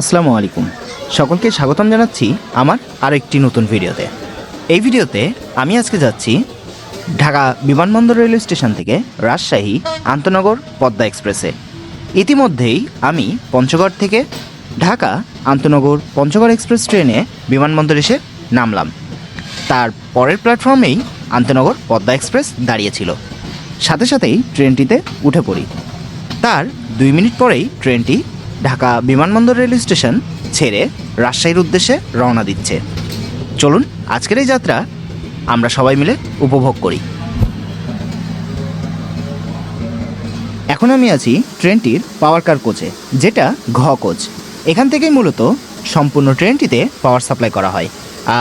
আসসালামু আলাইকুম। সকলকে স্বাগতম জানাচ্ছি আমার আরেকটি নতুন ভিডিওতে। এই ভিডিওতে আমি আজকে যাচ্ছি ঢাকা বিমানবন্দর রেলওয়ে স্টেশন থেকে রাজশাহী আন্তনগর পদ্মা এক্সপ্রেসে। ইতিমধ্যেই আমি পঞ্চগড় থেকে ঢাকা আন্তনগর পঞ্চগড় এক্সপ্রেস ট্রেনে বিমানবন্দর এসে নামলাম। তার পরের প্ল্যাটফর্মেই আন্তনগর পদ্মা এক্সপ্রেস দাঁড়িয়েছিল সাথে সাথেই ট্রেনটিতে উঠে পড়ি। তার দুই মিনিট পরেই ট্রেনটি ঢাকা বিমানবন্দর রেল স্টেশন ছেড়ে রাজশাহীর উদ্দেশ্যে রওনা দিচ্ছে। চলুন, আজকের এই যাত্রা আমরা সবাই মিলে উপভোগ করি। এখন আমি আছি ট্রেনটির পাওয়ার কার কোচে যেটা ঘ কোচ এখান থেকেই মূলত সম্পূর্ণ ট্রেনটিতে পাওয়ার সাপ্লাই করা হয়।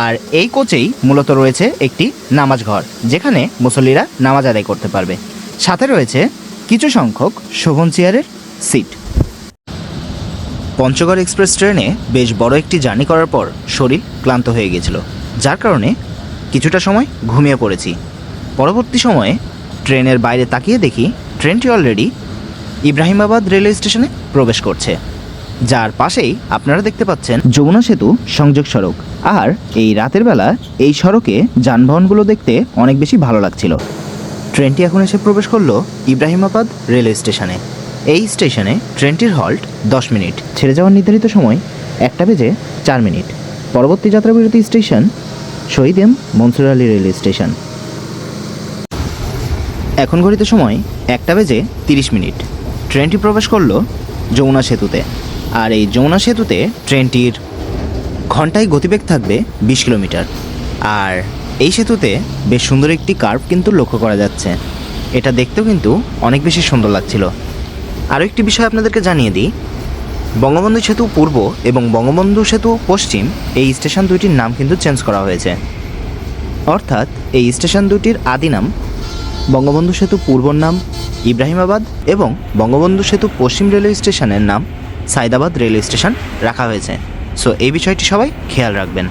আর এই কোচেই মূলত রয়েছে একটি নামাজ ঘর, যেখানে মুসল্লিরা নামাজ আদায় করতে পারবে। সাথে রয়েছে কিছু সংখ্যক শোভন চেয়ারের সিট পঞ্চগড় এক্সপ্রেস ট্রেনে বেশ বড় একটি জার্নি করার পর শরীর ক্লান্ত হয়ে গেছিল যার কারণে কিছুটা সময় ঘুমিয়ে পড়েছি। পরবর্তী সময়ে ট্রেনের বাইরে তাকিয়ে দেখি ট্রেনটি অলরেডি ইব্রাহিমাবাদ রেলওয়ে স্টেশনে প্রবেশ করছে। যার পাশেই আপনারা দেখতে পাচ্ছেন যমুনা সেতু সংযোগ সড়ক। আর এই রাতের বেলা এই সড়কে যানবাহনগুলো দেখতে অনেক বেশি ভালো লাগছিল। ট্রেনটি এখন এসে প্রবেশ করল ইব্রাহিমাবাদ রেলওয়ে স্টেশনে। এই স্টেশনে ট্রেনটির হল্ট দশ মিনিট। ছেড়ে যাওয়ার নির্ধারিত সময় একটা বেজে চার মিনিট। পরবর্তী যাত্রাবিরতি station Shahid M Mansur Ali railway station. এখন ঘড়িতে সময় একটা বেজে তিরিশ মিনিট। ট্রেনটি প্রবেশ করল যমুনা সেতুতে। আর এই যমুনা সেতুতে ট্রেনটির ঘন্টায় গতিবেগ থাকবে বিশ কিলোমিটার। আর এই সেতুতে বেশ সুন্দর একটি কার্ভ কিন্তু লক্ষ্য করা যাচ্ছে। এটা দেখতেও কিন্তু অনেক বেশি সুন্দর লাগছিল। আরও একটি বিষয় আপনাদেরকে জানিয়ে দিই। বঙ্গবন্ধু সেতু পূর্ব এবং বঙ্গবন্ধু সেতু পশ্চিম এই স্টেশন দুইটির নাম কিন্তু চেঞ্জ করা হয়েছে। অর্থাৎ এই স্টেশন দুটির আদি নাম বঙ্গবন্ধু সেতু পূর্বর নাম ইব্রাহিমাবাদ এবং বঙ্গবন্ধু সেতু পশ্চিম রেলওয়ে স্টেশনের নাম সাইদাবাদ রেলওয়ে স্টেশন রাখা হয়েছে। সো এই বিষয়টি সবাই খেয়াল রাখবেন।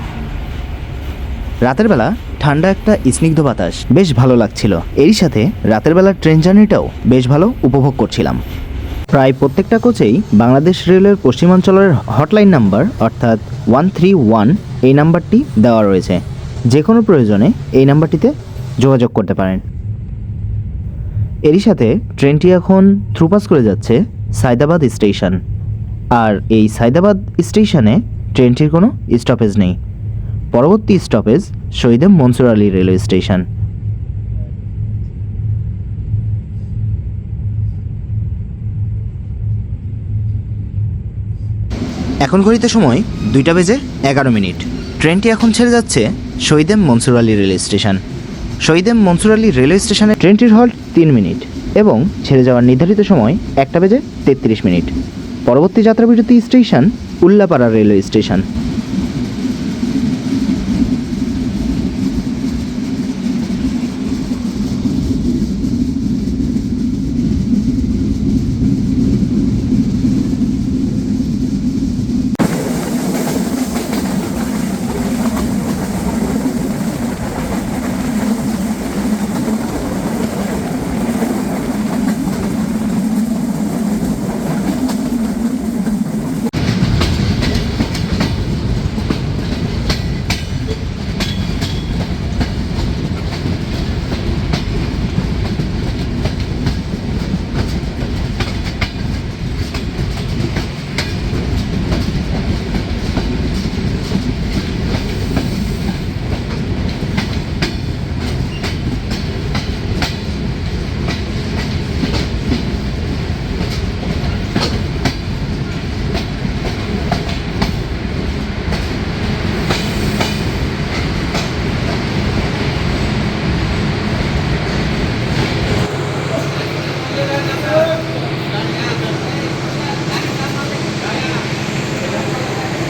রাতের বেলা ঠান্ডা একটা স্নিগ্ধ বাতাস বেশ ভালো লাগছিল। এরই সাথে রাতের বেলার ট্রেন জার্নিটাও বেশ ভালো উপভোগ করছিলাম। প্রায় প্রত্যেকটা কোচেই বাংলাদেশ রেলের পশ্চিমাঞ্চলের হটলাইন নাম্বার, অর্থাৎ ওয়ান থ্রি ওয়ান, এই নাম্বারটি দেওয়া রয়েছে। যে কোনো প্রয়োজনে এই নাম্বারটিতে যোগাযোগ করতে পারেন। এরই সাথে ট্রেনটি এখন থ্রুপাস করে যাচ্ছে সায়দাবাদ স্টেশন। আর এই সায়দাবাদ স্টেশনে ট্রেনটির কোনো স্টপেজ নেই। পরবর্তী stoppage Shahid Mansur Ali railway station. এখন ঘড়িতে সময় দুইটা বেজে এগারো মিনিট। ট্রেনটি এখন ছেড়ে যাচ্ছে শহীদেম Mansur Ali railway station. শহীদেম Mansur Ali railway স্টেশনে ট্রেনটির হল্ট তিন মিনিট এবং ছেড়ে যাওয়ার নির্ধারিত সময় একটা বেজে তেত্রিশ মিনিট। পরবর্তী যাত্রাবিরতি স্টেশন উল্লাপাড়া রেলওয়ে স্টেশন।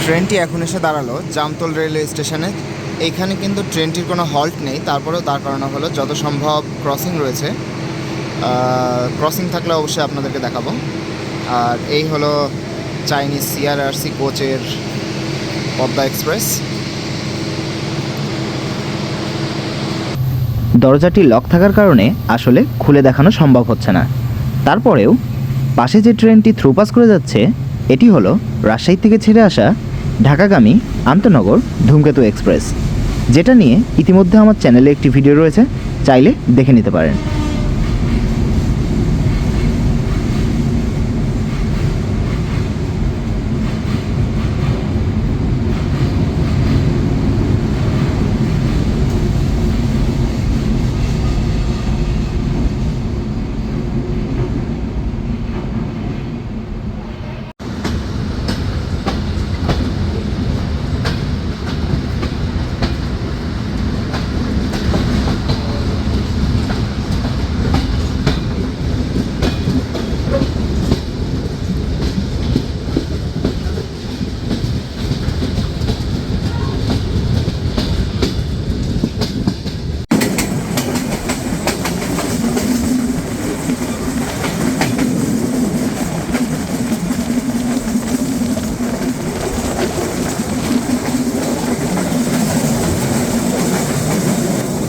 ট্রেনটি এখন এসে দাঁড়াল জামতল রেলওয়ে স্টেশনে। এইখানে কিন্তু ট্রেনটির কোনো হল্ট নেই, তারপরেও দাঁড় করানো হলো যত সম্ভব ক্রসিং রয়েছে। ক্রসিং থাকলে অবশ্যই আপনাদেরকে দেখাবো। আর এই হলো চাইনিজ সিআরআরসি কোচের পদ্মা এক্সপ্রেস। দরজাটি লক থাকার কারণে আসলে খুলে দেখানো সম্ভব হচ্ছে না। তারপরেও পাশে যে ট্রেনটি থ্রুপাস করে যাচ্ছে, এটি হলো রাজশাহী থেকে ছেড়ে আসা ঢাকাগামী আন্তনগর ধূমকেতু এক্সপ্রেস, যেটা নিয়ে ইতিমধ্যে আমার চ্যানেলে একটি ভিডিও রয়েছে, চাইলে দেখে নিতে পারেন।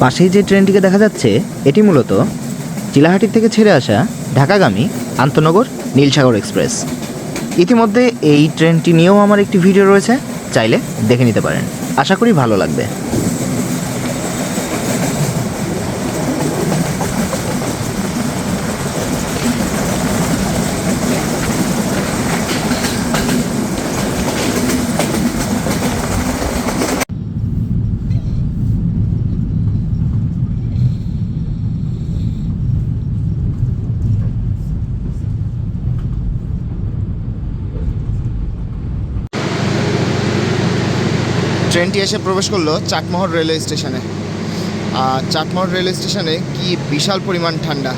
পাশেই যে ট্রেনটিকে দেখা যাচ্ছে, এটি মূলত চিলাহাটি থেকে ছেড়ে আসা ঢাকাগামী আন্তনগর নীলসাগর এক্সপ্রেস। ইতিমধ্যে এই ট্রেনটি নিয়েও আমার একটি ভিডিও রয়েছে, চাইলে দেখে নিতে পারেন। আশা করি ভালো লাগবে। ট্রেনটি এসে প্রবেশ করল চাটমোহর রেলওয়ে স্টেশনে। আর চাটমোহর রেলওয়ে স্টেশনে কি বিশাল পরিমাণ ঠান্ডা?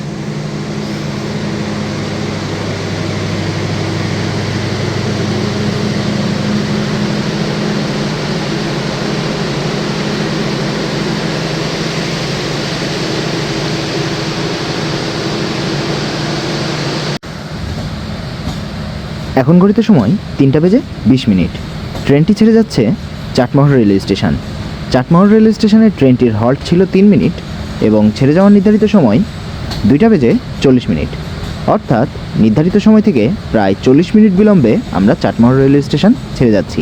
এখন ঘড়িতে সময় তিনটা বেজে বিশ মিনিট। ট্রেনটি ছেড়ে যাচ্ছে Chatmohar railway station. Chatmohar railway স্টেশনের ট্রেনটির হল্ট ছিল তিন মিনিট এবং ছেড়ে যাওয়ার নির্ধারিত সময় দুইটা বেজে চল্লিশ মিনিট। অর্থাৎ নির্ধারিত সময় থেকে প্রায় চল্লিশ মিনিট বিলম্বে আমরা চাটমোহর রেলওয়ে স্টেশন ছেড়ে যাচ্ছি।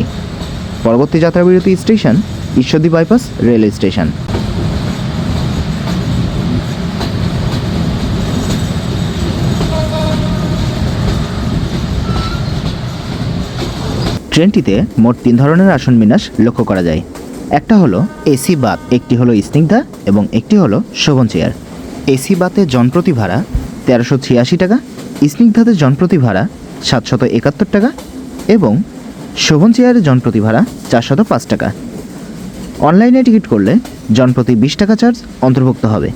পরবর্তী যাত্রাবিরতি station Ishwardi bypass railway station. ট্রেনটিতে মোট তিন ধরনের আসন বিন্যাস লক্ষ্য করা যায়। একটা হলো এসি বাত একটি হলো স্নিগ্ধা এবং একটি হলো শোভন চেয়ার। এসি বাতে জনপ্রতি ভাড়া তেরোশো ছিয়াশি টাকা, স্নিগ্ধাতে জনপ্রতি ভাড়া সাতশত একাত্তর টাকা এবং শোভন চেয়ারে জনপ্রতি ভাড়া চারশত পাঁচ টাকা। অনলাইনে টিকিট করলে জনপ্রতি বিশ টাকা চার্জ অন্তর্ভুক্ত হবে।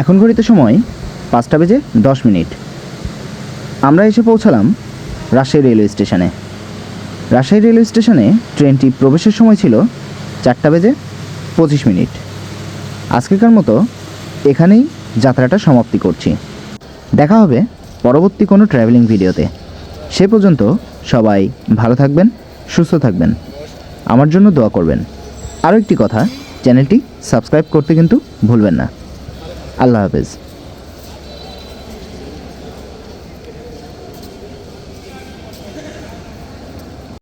এখন ঘড়িতে সময় পাঁচটা বেজে দশ মিনিট। আমরা এসে পৌঁছালাম রাজশাহী রেলওয়ে স্টেশনে। রাজশাহী রেলওয়ে স্টেশনে ট্রেনটি প্রবেশের সময় ছিল চারটা বেজে পঁচিশ মিনিট। আজকেকার মতো এখানেই যাত্রাটা সমাপ্তি করছি। দেখা হবে পরবর্তী কোনো ট্রাভেলিং ভিডিওতে সে পর্যন্ত সবাই ভালো থাকবেন, সুস্থ থাকবেন। আমার জন্য দোয়া করবেন। আরও একটি কথা, চ্যানেলটি সাবস্ক্রাইব করতে কিন্তু ভুলবেন না। আল্লাহ হাফেজ।